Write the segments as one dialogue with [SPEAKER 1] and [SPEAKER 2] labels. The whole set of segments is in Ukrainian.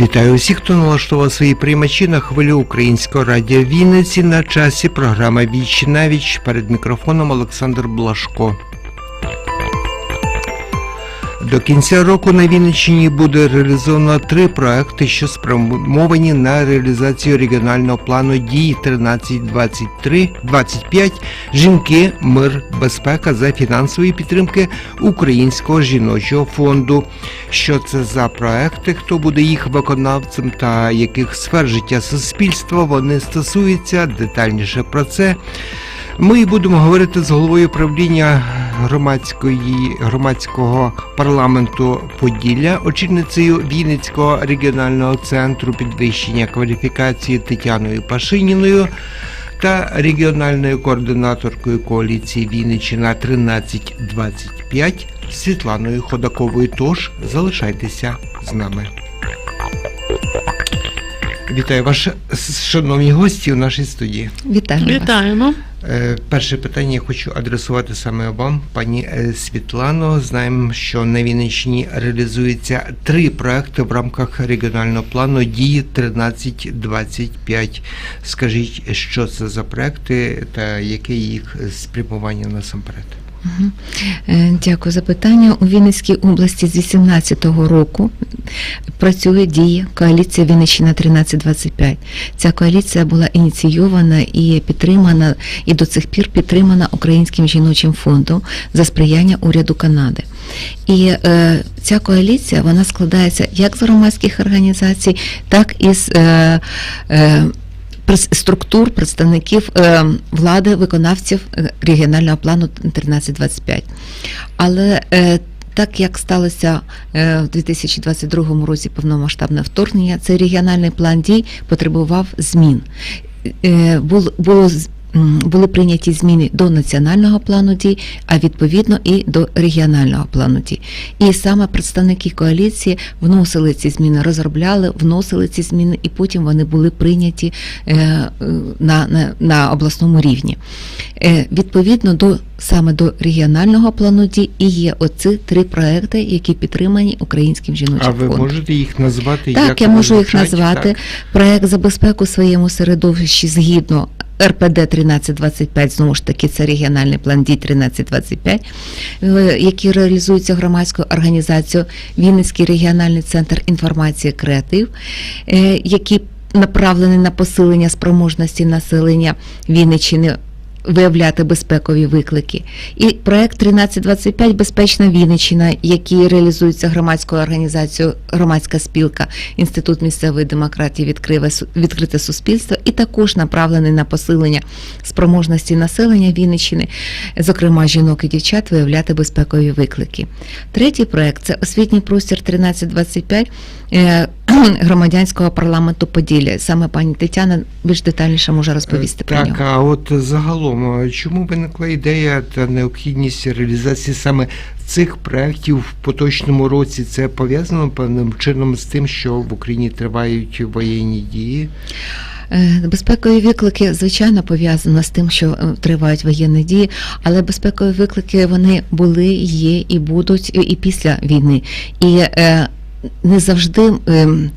[SPEAKER 1] Вітаю усіх, хто налаштував свої приймачі на хвилю українського радіо Вінниці на часі програма Віч на віч перед мікрофоном Олександр Блашко. До кінця року на Вінниччині буде реалізовано три проекти, що спрямовані на реалізацію регіонального плану дій 13-23-25 «Жінки, мир, безпека за фінансової підтримки Українського жіночого фонду. Що це за проекти, хто буде їх виконавцем та яких сфер життя суспільства вони стосуються, детальніше про це. Ми будемо говорити з головою правління громадської громадського парламенту Поділля, очільницею Вінницького регіонального центру підвищення кваліфікації Тетяною Пашиніною та регіональною координаторкою коаліції Вінниччина 1325 Світланою Ходаковою. Тож залишайтеся з нами. Вітаю вас, шановні гості у нашій студії.
[SPEAKER 2] Вітаємо. вас.
[SPEAKER 3] Вітаємо.
[SPEAKER 1] Е, Перше питання я хочу адресувати саме вам, пані е, Світлано. Знаємо, що на Вінниччині реалізується три проекти в рамках регіонального плану дії 1325. Скажіть, що це за проекти та яке їх спрямування насамперед?
[SPEAKER 2] Е, Дякую за питання. У Вінницькій області з 18-го року працює дія коаліція Вінниччина 1325. Ця коаліція була ініційована і підтримана, і до цих пір підтримана Українським жіночим фондом за сприяння уряду Канади. І е, ця коаліція вона складається як з громадських організацій, так і з е, е, структур представників е, влади, виконавців е, регіонального плану 1325. Але е, так як сталося в 2022 році повномасштабне вторгнення, цей регіональний план дій потребував змін. Було, були прийняті зміни до національного плану дій, а відповідно і до регіонального плану дій. І саме представники коаліції вносили ці зміни, розробляли, вносили ці зміни, і потім вони були прийняті е, на, на, на обласному рівні. Е, Відповідно до саме до регіонального плану дій і є оці три проекти, які підтримані українським жіночим
[SPEAKER 1] А ви
[SPEAKER 2] фондом.
[SPEAKER 1] можете їх назвати?
[SPEAKER 2] Так,
[SPEAKER 1] як
[SPEAKER 2] я можу їх назвати.
[SPEAKER 1] Так.
[SPEAKER 2] Проект за безпеку своєму середовищі згідно РПД 1325, знову ж таки, це регіональний план дій 1325, е, який реалізується громадською організацією Вінницький регіональний центр інформації креатив, е, який направлений на посилення спроможності населення Вінниччини виявляти безпекові виклики. І проект 1325 Безпечна Вінниччина, який реалізується громадською організацією Громадська спілка, Інститут місцевої демократії відкриве відкрите суспільство, і також направлений на посилення спроможності населення Вінниччини, зокрема жінок і дівчат, виявляти безпекові виклики. Третій проект це освітній простір 1325 е, громадянського парламенту Поділля. Саме пані Тетяна більш детальніше може розповісти про
[SPEAKER 1] Е, так,
[SPEAKER 2] нього.
[SPEAKER 1] а от загалом, а чому виникла ідея та необхідність реалізації саме цих проєктів в поточному році? Це пов'язано певним чином з тим, що в Україні тривають воєнні дії?
[SPEAKER 2] Е, Безпекові виклики, звичайно, пов'язано з тим, що е, тривають воєнні дії, але безпекові виклики вони були, є і будуть і- після війни. І е, не завжди ем,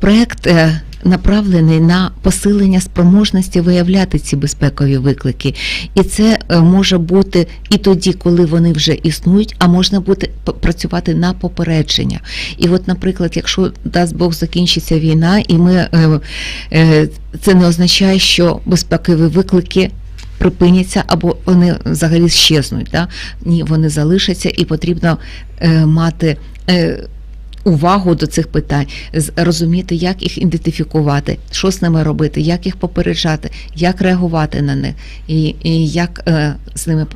[SPEAKER 2] проект. е, Направлений на посилення спроможності виявляти ці безпекові виклики, і це е, може бути і тоді, коли вони вже існують, а можна п- працювати на попередження. І от, наприклад, якщо дасть Бог закінчиться війна, і ми е, е, це не означає, що безпекові виклики. Припиняться або вони взагалі щезнуть. Да? Ні, вони залишаться, і потрібно е, мати е, увагу до цих питань, розуміти, як їх ідентифікувати, що з ними робити, як їх попереджати, як реагувати на них, і, і як е, з ними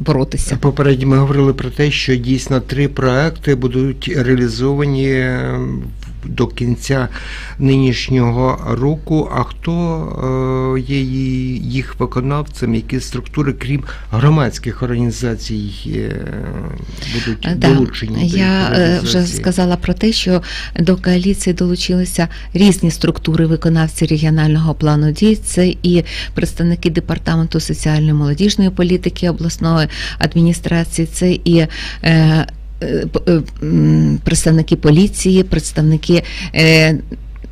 [SPEAKER 2] боротися.
[SPEAKER 1] Попередньо ми говорили про те, що дійсно три проекти будуть реалізовані до кінця нинішнього року. А хто е, є їх виконавцем, які структури, крім громадських організацій, е, будуть
[SPEAKER 2] Да.
[SPEAKER 1] долучені? до
[SPEAKER 2] Я е, вже сказала про те, що до коаліції долучилися різні структури виконавці регіонального плану дій. Це і представники департаменту соціальної молодіжної політики обласної адміністрації, це і е, представники поліції, представники.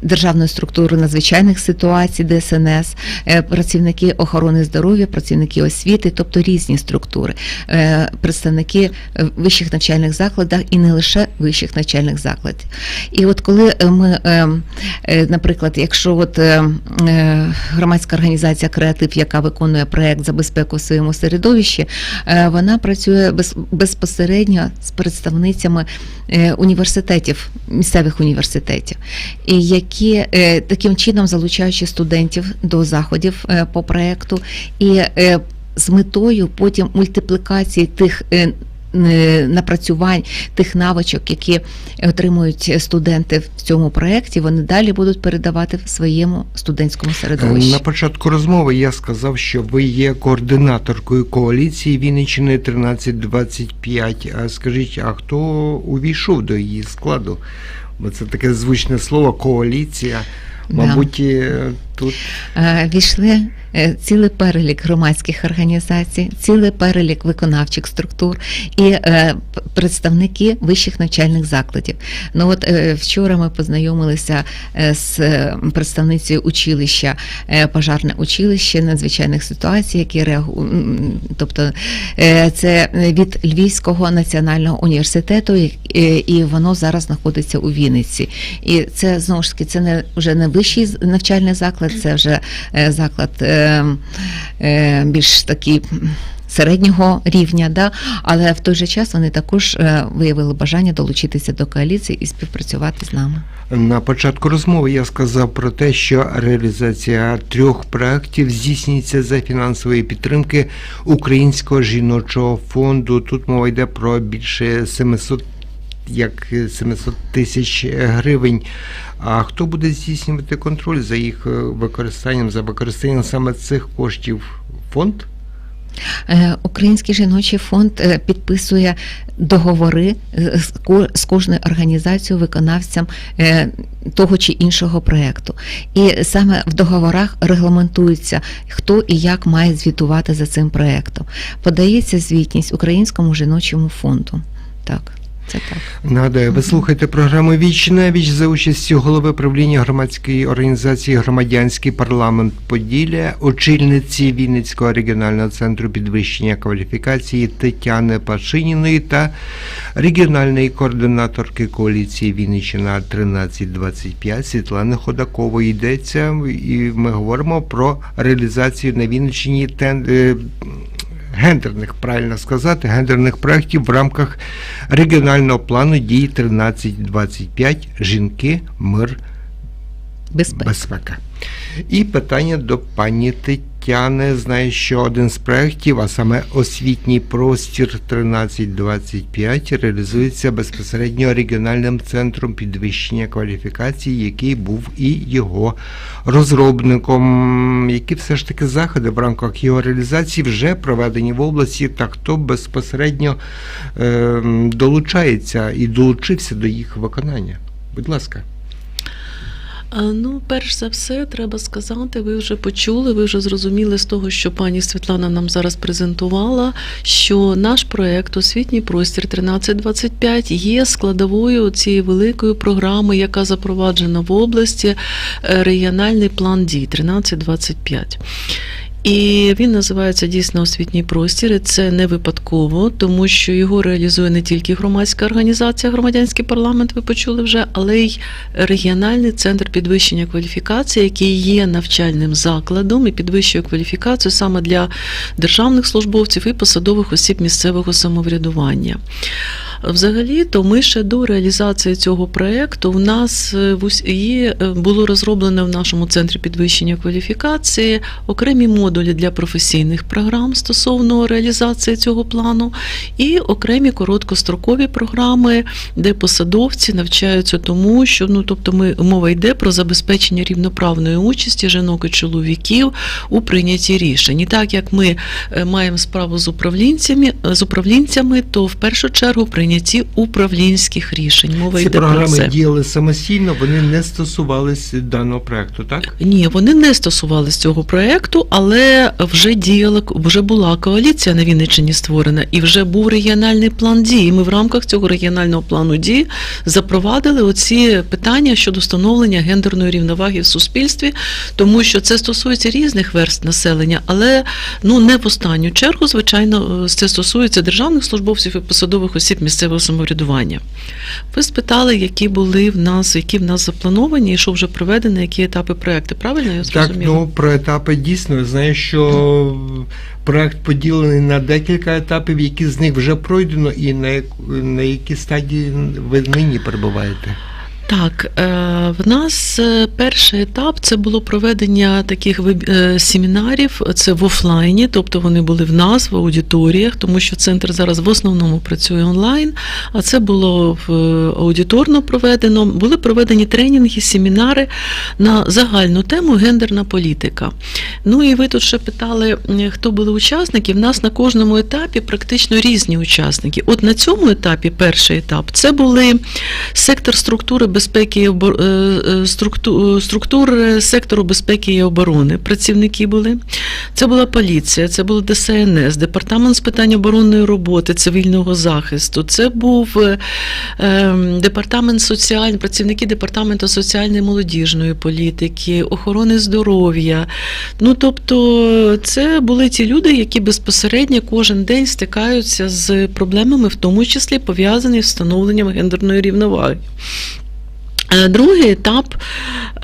[SPEAKER 2] Державної структури надзвичайних ситуацій ДСНС, е, працівники охорони здоров'я, працівники освіти, тобто різні структури, е, представники е, вищих навчальних закладів і не лише вищих навчальних закладів. І от коли ми, наприклад, якщо от громадська організація Креатив, яка виконує проект за безпеку в своєму середовищі, вона працює без, безпосередньо з представницями університетів, місцевих університетів, і які е, таким чином залучаючи студентів до заходів е, по проекту і е, з метою потім мультиплікації тих. Напрацювань тих навичок, які отримують студенти в цьому проєкті, вони далі будуть передавати в своєму студентському середовищі.
[SPEAKER 1] На початку розмови я сказав, що ви є координаторкою коаліції Вінниччини 1325. А скажіть, а хто увійшов до її складу? Бо це таке звучне слово коаліція. Мабуть, да. тут
[SPEAKER 2] Е, Війшли е, цілий перелік громадських організацій, цілий перелік виконавчих структур і е, представники вищих навчальних закладів. Ну от е, вчора ми познайомилися е, з е, представницею училища, е, пожарне училище надзвичайних ситуацій, які реагують, тобто е, це від Львівського національного університету, і- е, воно зараз знаходиться у Вінниці. І це знову ж таки це не вже не вищий навчальний заклад, це вже е, заклад е, е, більш такий. м, Середнього рівня, да, але в той же час вони також е, виявили бажання долучитися до коаліції і співпрацювати з нами.
[SPEAKER 1] на початку розмови я сказав про те, що реалізація трьох проєктів здійснюється за фінансової підтримки Українського жіночого фонду. Тут мова йде про більше 700 як 700 тисяч гривень. А хто буде здійснювати контроль за їх е, використанням, за використанням саме цих коштів? Фонд?
[SPEAKER 2] Е, Український жіночий фонд е, підписує договори з- з ко- з кожною організацією, виконавцям того чи іншого проєкту. І саме в договорах регламентується, хто і як має звітувати за цим проєктом. Подається звітність Українському жіночому фонду. Так, це так.
[SPEAKER 1] Нагадаю, ви слухаєте програму Віч віч за участю голови правління громадської організації Громадянський парламент Поділля, очільниці Вінницького регіонального центру підвищення кваліфікації Тетяни Пашиніної та регіональної координаторки коаліції Вінниччина 1325 Світлани Ходакової. Йдеться, і ми говоримо про реалізацію на Вінниччині тен- е, гендерних, правильно сказати, гендерних проєктів в рамках регіонального плану дії 1325 Жінки, мир,
[SPEAKER 2] Безпека.
[SPEAKER 1] безпека. І питання до пані Тетяни. Знаю, що один з проєктів, а саме освітній простір 1325, реалізується безпосередньо регіональним центром підвищення кваліфікації, який був і його розробником. Які все ж таки заходи в рамках його реалізації вже проведені в області, та хто безпосередньо е, долучається і долучився до їх виконання? Будь ласка.
[SPEAKER 3] Ну, перш за все, треба сказати, ви вже почули, ви вже зрозуміли з того, що пані Світлана нам зараз презентувала, що наш проект Освітній простір 1325 є складовою цієї великої програми, яка запроваджена в області е, регіональний план дій 1325. І він називається дійсно освітній простір. І це не випадково, тому що його реалізує не тільки громадська організація, громадянський парламент, ви почули вже, але й регіональний центр підвищення кваліфікації, який є навчальним закладом і підвищує кваліфікацію саме для державних службовців і посадових осіб місцевого самоврядування. Взагалі, то ми ще до реалізації цього проєкту в нас е, є, е, було розроблено в нашому центрі підвищення кваліфікації окремі модулі для професійних програм стосовно реалізації цього плану, і окремі короткострокові програми, де посадовці навчаються тому, що ну тобто ми мова йде про забезпечення рівноправної участі жінок і чоловіків у прийнятті рішень. І так як ми е, маємо справу з управлінцями, з управлінцями, то в першу чергу в прийнятті управлінських рішень. Мова
[SPEAKER 1] Ці
[SPEAKER 3] йде про
[SPEAKER 1] програми
[SPEAKER 3] це.
[SPEAKER 1] діяли самостійно, вони не стосувалися даного проекту, так?
[SPEAKER 3] Ні, вони не стосувалися цього проекту, але вже діяла вже була коаліція на Вінниччині створена, і вже був регіональний план дій. Ми в рамках цього регіонального плану дій запровадили оці питання щодо встановлення гендерної рівноваги в суспільстві, тому що це стосується різних верст населення, але ну не в останню чергу, звичайно, це стосується державних службовців і посадових осіб місцевого самоврядування. Ви спитали, які були в нас, які в нас заплановані, і що вже проведено, які етапи проекту. Правильно я
[SPEAKER 1] Так, ну про етапи дійсно я знаю, що проект поділений на декілька етапів, які з них вже пройдено, і на, на які стадії ви нині перебуваєте.
[SPEAKER 3] Так, е, в нас е, перший етап це було проведення таких е, семінарів. Це в офлайні, тобто вони були в нас в аудиторіях, тому що центр зараз в основному працює онлайн. А це було аудиторно проведено. Були проведені тренінги, семінари на загальну тему гендерна політика. Ну і ви тут ще питали, хто були учасники. В нас на кожному етапі практично різні учасники. От на цьому етапі, перший етап, це були сектор структури безпеки обор... е, е, структу... структур е, сектору безпеки і оборони. Працівники були. Це була поліція, це було ДСНС, департамент з питань оборонної роботи, цивільного захисту. Це був е, е, департамент соціальний, працівники департаменту соціальної молодіжної політики, охорони здоров'я. Ну тобто, це були ті люди, які безпосередньо кожен день стикаються з проблемами, в тому числі пов'язані з встановленням гендерної рівноваги. Е, Другий етап,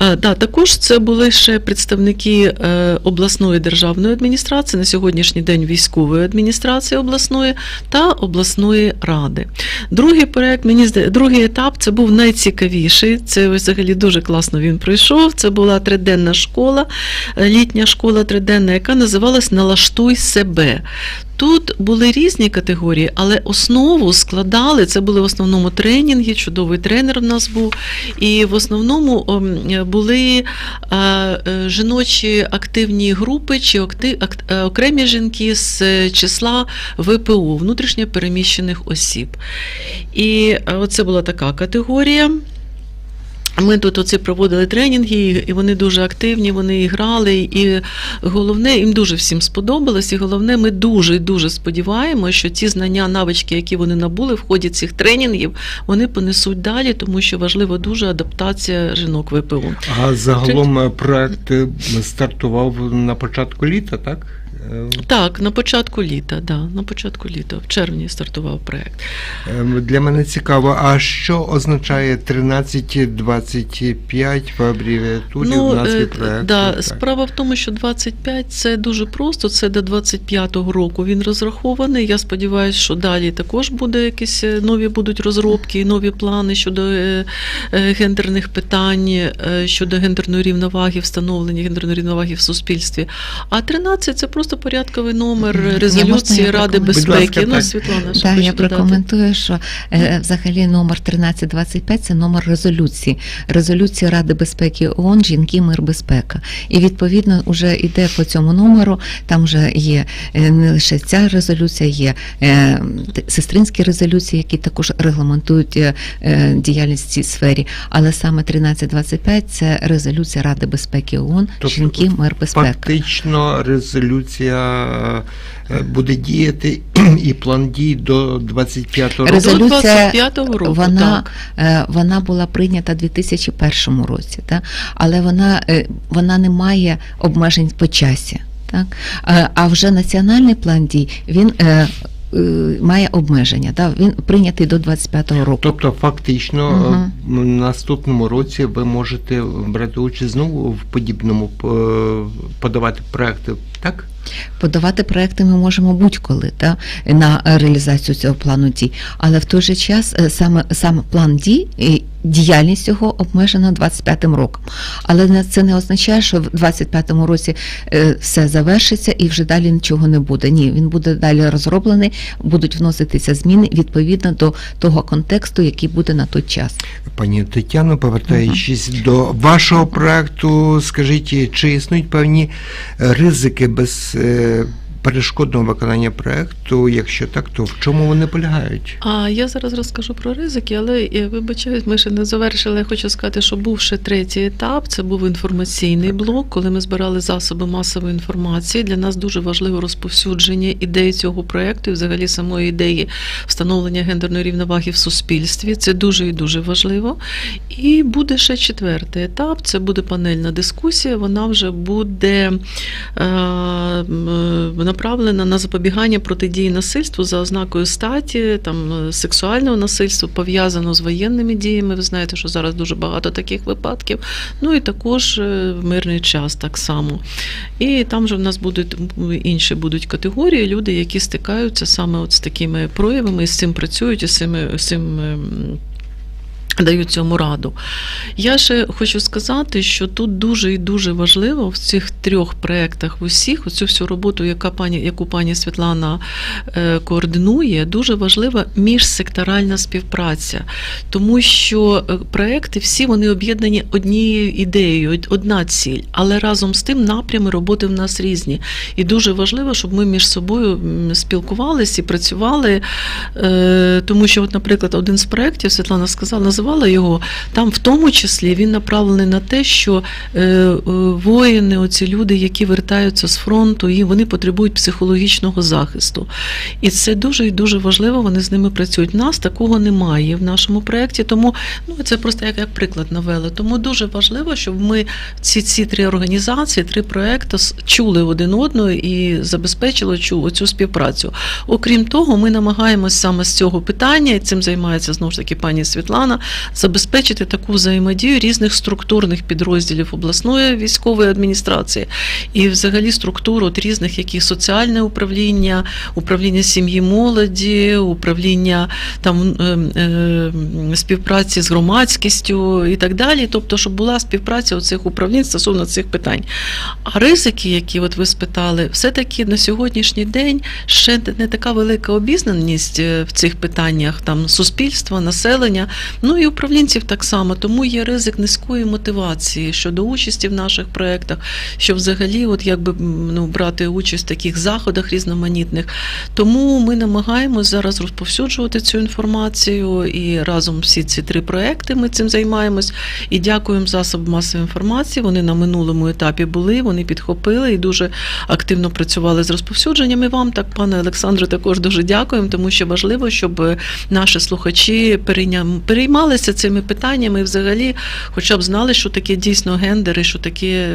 [SPEAKER 3] е, да, також це були ще представники е, обласної державної адміністрації, на сьогоднішній день військової адміністрації обласної та обласної ради. Другий проект, мені другий етап це був найцікавіший. Це взагалі дуже класно він пройшов. Це була триденна школа, літня школа триденна, яка називалась Налаштуй себе. Тут були різні категорії, але основу складали. Це були в основному тренінги. Чудовий тренер в нас був. І в основному були е, е, жіночі активні групи чи е, окремі жінки з числа ВПО, внутрішньо переміщених осіб. І е, оце була така категорія. Ми тут оці проводили тренінги, і вони дуже активні, вони і грали. І головне, їм дуже всім сподобалось. І головне, ми дуже дуже сподіваємося, що ті знання, навички, які вони набули в ході цих тренінгів, вони понесуть далі, тому що важлива дуже адаптація жінок ВПО.
[SPEAKER 1] А загалом е, проект е, стартував на початку літа, так? Е,
[SPEAKER 3] Так, на початку літа, да, на початку літа, в червні стартував проект.
[SPEAKER 1] Ем, Для мене цікаво, а що означає 13-25 в абревіатурі в назві
[SPEAKER 3] е,
[SPEAKER 1] проекту?
[SPEAKER 3] да,
[SPEAKER 1] Так.
[SPEAKER 3] справа в тому, що 25 це дуже просто. Це до 25-го року він розрахований. Я сподіваюся, що далі також буде якісь е, нові будуть розробки, нові плани щодо гендерних питань, щодо гендерної рівноваги, встановлення гендерної рівноваги в суспільстві. А 13 це просто порядковий номер резолюції
[SPEAKER 2] я
[SPEAKER 3] Ради
[SPEAKER 2] прокоментую?
[SPEAKER 1] Будь ласка,
[SPEAKER 3] безпеки. ну. Світлана, що
[SPEAKER 2] Так, я прокоментую, що е, взагалі номер 1325 це номер резолюції. Резолюції Ради безпеки ООН Жінки, мир, безпека. І відповідно вже йде по цьому номеру. Там вже є е, не лише ця резолюція, є е, сестринські резолюції, які також регламентують е, е, діяльність в цій сфері. Але саме 1325 це резолюція Ради безпеки ООН
[SPEAKER 1] Тобто
[SPEAKER 2] Жінки, мир, безпека.
[SPEAKER 1] Фактично резолюція е, буде діяти і план дій до 25 року.
[SPEAKER 2] Резолюція,
[SPEAKER 3] До 25-го року,
[SPEAKER 2] вона,
[SPEAKER 3] так.
[SPEAKER 2] е, вона була прийнята у 2001 році, так? але вона, е, вона не має обмежень по часі. Так? А вже національний план дій він має обмеження. Так? Він прийнятий до 25-го року.
[SPEAKER 1] Тобто, фактично, е, в наступному році ви можете брати участь знову в подібному подавати проекти, так?
[SPEAKER 2] Подавати проекти ми можемо будь-коли та, на реалізацію цього плану дій. Але в той же час е, саме, саме план дій діяльність його обмежена 25-м роком. Але це не означає, що в 25-му році е, все завершиться і вже далі нічого не буде. Ні, він буде далі розроблений, будуть вноситися зміни відповідно до того контексту, який буде на той час.
[SPEAKER 1] Пані Тетяно, повертаючись до вашого проекту, скажіть, чи існують певні ризики без, е, перешкодного виконання проекту? Якщо так, то в чому вони полягають?
[SPEAKER 3] А я зараз розкажу про ризики, але я вибачаюсь, ми ще не завершили. Я хочу сказати, що був ще третій етап. Це був інформаційний блок, коли ми збирали засоби масової інформації. Для нас дуже важливо розповсюдження ідеї цього проекту і взагалі самої ідеї встановлення гендерної рівноваги в суспільстві. Це дуже і дуже важливо. І буде ще четвертий етап. Це буде панельна дискусія. Вона вже буде е, е, направлена на запобігання протидії насильству за ознакою статі, там е, сексуального насильства, пов'язано з воєнними діями. Ви знаєте, що зараз дуже багато таких випадків. Ну і також е, в мирний час так само. І там же в нас будуть інші будуть категорії, люди, які стикаються саме от з такими проявами, і з цим працюють, і з цим, з цим дають цьому раду. Я ще хочу сказати, що тут дуже і дуже важливо в цих трьох проєктах в усіх, оцю всю роботу, яка пані, яку пані Світлана е, координує, дуже важлива міжсекторальна співпраця, тому що е, проекти всі вони об'єднані однією ідеєю, одна ціль, але разом з тим напрями роботи в нас різні. І дуже важливо, щоб ми між собою спілкувалися і працювали, е, тому що, от, наприклад, один з проєктів Світлана сказала, називала його там, в тому числі він направлений на те, що е, е, воїни, оці люди, які вертаються з фронту, і вони потребують психологічного захисту. І це дуже і дуже важливо. Вони з ними працюють. Нас такого немає в нашому проєкті, тому ну це просто як, як приклад навели. Тому дуже важливо, щоб ми ці, ці три організації, три проекти чули один одного і забезпечили цю, цю співпрацю. Окрім того, ми намагаємось саме з цього питання, і цим займається знову ж таки пані Світлана, забезпечити таку взаємодію різних структурних підрозділів обласної військової адміністрації і взагалі структур от різних, які соціальне управління, управління сім'ї молоді, управління там е, е, співпраці з громадськістю і так далі. Тобто, щоб була співпраця у цих управлінь стосовно цих питань. А ризики, які от ви спитали, все-таки на сьогоднішній день ще не така велика обізнаність е, в цих питаннях там суспільства, населення, ну і управлінців так само. Тому є ризик низької мотивації щодо участі в наших проєктах, що взагалі, от якби ну, брати участь в таких заходах різноманітних. Тому ми намагаємось зараз розповсюджувати цю інформацію і разом всі ці три проекти ми цим займаємось. І дякуємо засобам масової інформації. Вони на минулому етапі були, вони підхопили і дуже активно працювали з розповсюдженням. І вам, так, пане Олександре, також дуже дякуємо, тому що важливо, щоб наші слухачі перейням- переймалися цими питаннями взагалі, хоча б знали, що таке дійсно гендер, і що таке е,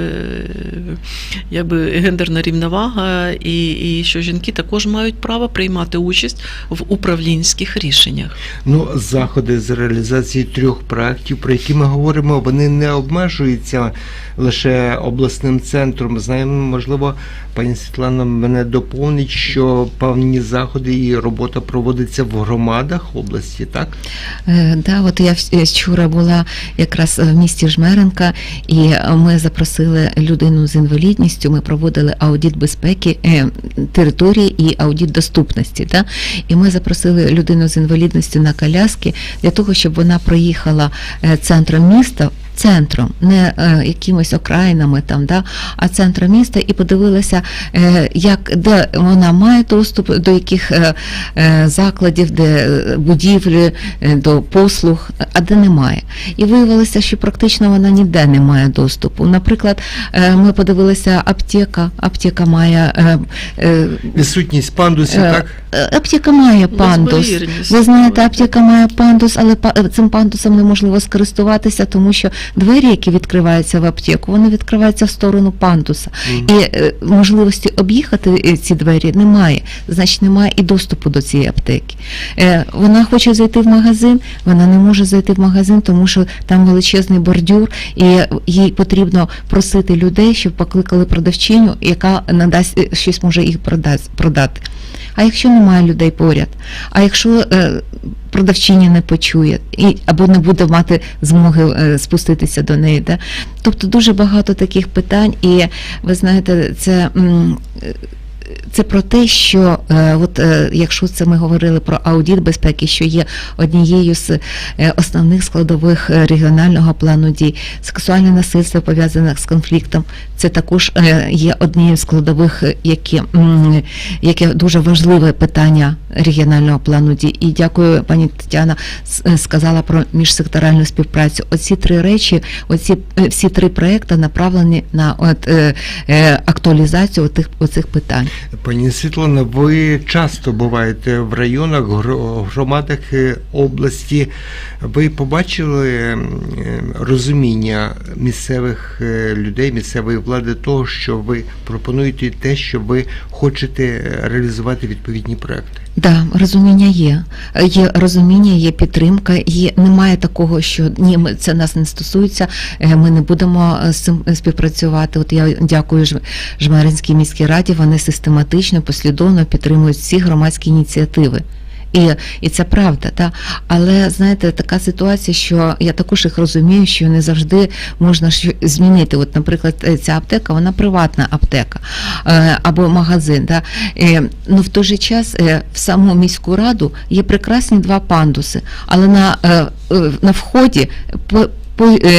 [SPEAKER 3] якби гендерна рівновага, і, і що жінки також мають право приймати участь в управлінських рішеннях.
[SPEAKER 1] Ну, заходи з реалізації трьох проєктів, про які ми говоримо, вони не обмежуються лише обласним центром. Знаємо, можливо, пані Світлана мене доповнить, що певні заходи і робота проводиться в громадах області, так?
[SPEAKER 2] Е, Да, от я вчора була якраз в місті Жмеренка, і ми запросили людину з інвалідністю. Ми проводили аудит безпеки е, території і аудит доступності. Да? І ми запросили людину з інвалідністю на коляски для того, щоб вона проїхала е, центром міста. Центром, не е, якимось окраїнами там, да, а центром міста, і подивилася, е, як де вона має доступ до яких е, е, закладів, де е, будівлі, е, до послуг, а де немає. І виявилося, що практично вона ніде не має доступу. Наприклад, е, ми подивилися аптека. Аптека має е, е,
[SPEAKER 1] Відсутність пандусів,
[SPEAKER 2] Е,
[SPEAKER 1] так?
[SPEAKER 2] е, аптека має пандус. Ви знаєте, аптека має пандус, але па- цим пандусом неможливо скористуватися, тому що двері, які відкриваються в аптеку, вони відкриваються в сторону пандуса.
[SPEAKER 1] Мгм.
[SPEAKER 2] І е, можливості об'їхати е, ці двері немає. Значить, немає і доступу до цієї аптеки. Е, Вона хоче зайти в магазин, вона не може зайти в магазин, тому що там величезний бордюр, і їй потрібно просити людей, щоб покликали продавчиню, яка надасть е, щось може їх продати. А якщо немає людей поряд, а якщо е, продавчиня не почує і або не буде мати змоги е, спуститися до неї, да? тобто дуже багато таких питань, і ви знаєте, це це про те, що е, от е, якщо це ми говорили про аудит безпеки, що є однією з е, основних складових регіонального плану дій, сексуальне насильство пов'язане з конфліктом, це також є однією з складових, які, яке дуже важливе питання регіонального плану дій. І дякую, пані Тетяна сказала про міжсекторальну співпрацю. Оці три речі, оці всі три проекти направлені на от, актуалізацію отих, оцих питань.
[SPEAKER 1] Пані Світлана, ви часто буваєте в районах, гро- громадах е, області. Ви побачили е, розуміння місцевих е, людей, місцевої влади того, що ви пропонуєте те, що ви хочете реалізувати відповідні проекти?
[SPEAKER 2] Да, розуміння є. Є розуміння, є підтримка, і немає такого, що ні, ми це нас не стосується. е, Ми не будемо е, з цим співпрацювати. От я дякую Жмеринській міській раді. Вони систематично, послідовно підтримують всі громадські ініціативи. І, і це правда, та але знаєте, така ситуація, що я також їх розумію, що не завжди можна змінити. От, наприклад, е, ця аптека, вона приватна аптека е, або магазин. Та, е, ну в той же час в саму міську раду є прекрасні два пандуси, але на, на вході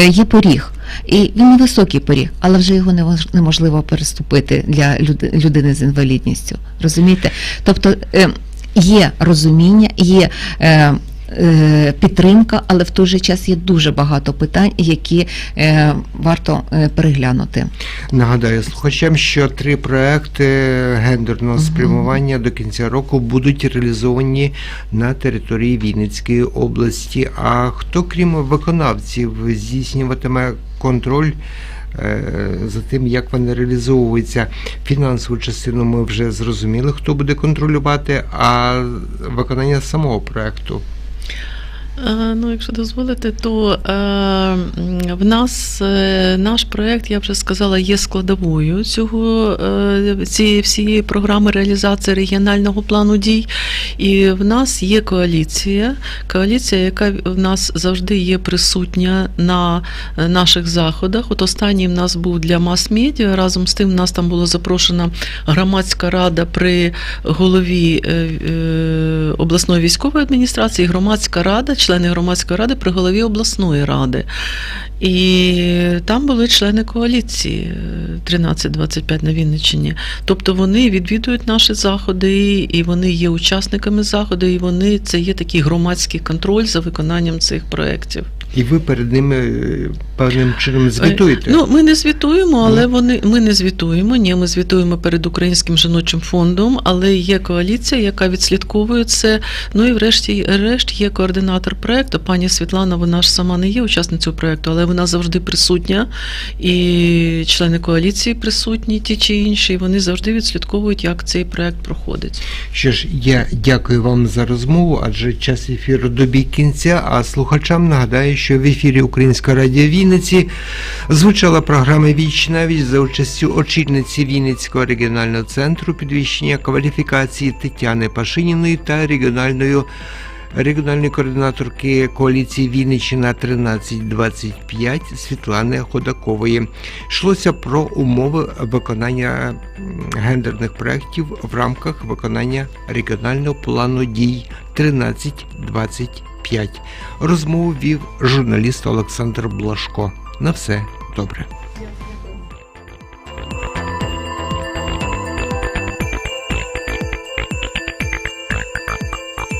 [SPEAKER 2] є поріг. І він невисокий поріг, але вже його неможливо переступити для людини з інвалідністю. Розумієте? Тобто е, є розуміння, є. Е, е, Підтримка, але в той же час є дуже багато питань, які е, варто е, переглянути.
[SPEAKER 1] Нагадаю слухачам, що три проекти гендерного спрямування до кінця року будуть реалізовані на території Вінницької області. А хто, крім виконавців, здійснюватиме контроль? Е, За тим, як вони реалізовуються фінансову частину, ми вже зрозуміли, хто буде контролювати, а виконання самого проекту.
[SPEAKER 3] Е, Ну, якщо дозволите, то е, в нас е, наш проект, я вже сказала, є складовою цього цієї всієї програми реалізації регіонального плану дій. І в нас є коаліція, коаліція, яка в нас завжди є присутня на наших заходах. От останній в нас був для мас-медіа. Разом з тим, в нас там була запрошена громадська рада при голові обласної військової адміністрації, громадська рада, члени громадської ради при голові обласної ради. І там були члени коаліції 13-25 на Вінниччині. Тобто вони відвідують наші заходи, і вони є учасниками заходу, і вони це є такий громадський контроль за виконанням цих проєктів.
[SPEAKER 1] І ви перед ними е, певним чином звітуєте.
[SPEAKER 3] Ну, ми не звітуємо, але вони ми не звітуємо. Ні, ми звітуємо перед Українським жіночим фондом, але є коаліція, яка відслідковує це. Ну і врешті решт є координатор проекту. Пані Світлана, вона ж сама не є учасницею проекту, але вона завжди присутня. І члени коаліції присутні, ті чи інші. і Вони завжди відслідковують, як цей проект проходить.
[SPEAKER 1] Що ж, я дякую вам за розмову, адже час ефіру добіг кінця. А слухачам нагадаю, що в ефірі Українська радіо Вінниці звучала програма Віч навіть за участю очільниці Вінницького регіонального центру підвищення кваліфікації Тетяни Пашиніної та регіональної регіональної координаторки коаліції Вінниччина 1325 Світлани Ходакової. Йшлося про умови виконання гендерних проєктів в рамках виконання регіонального плану дій 1325. Розмову вів журналіст Олександр Блашко. На все добре.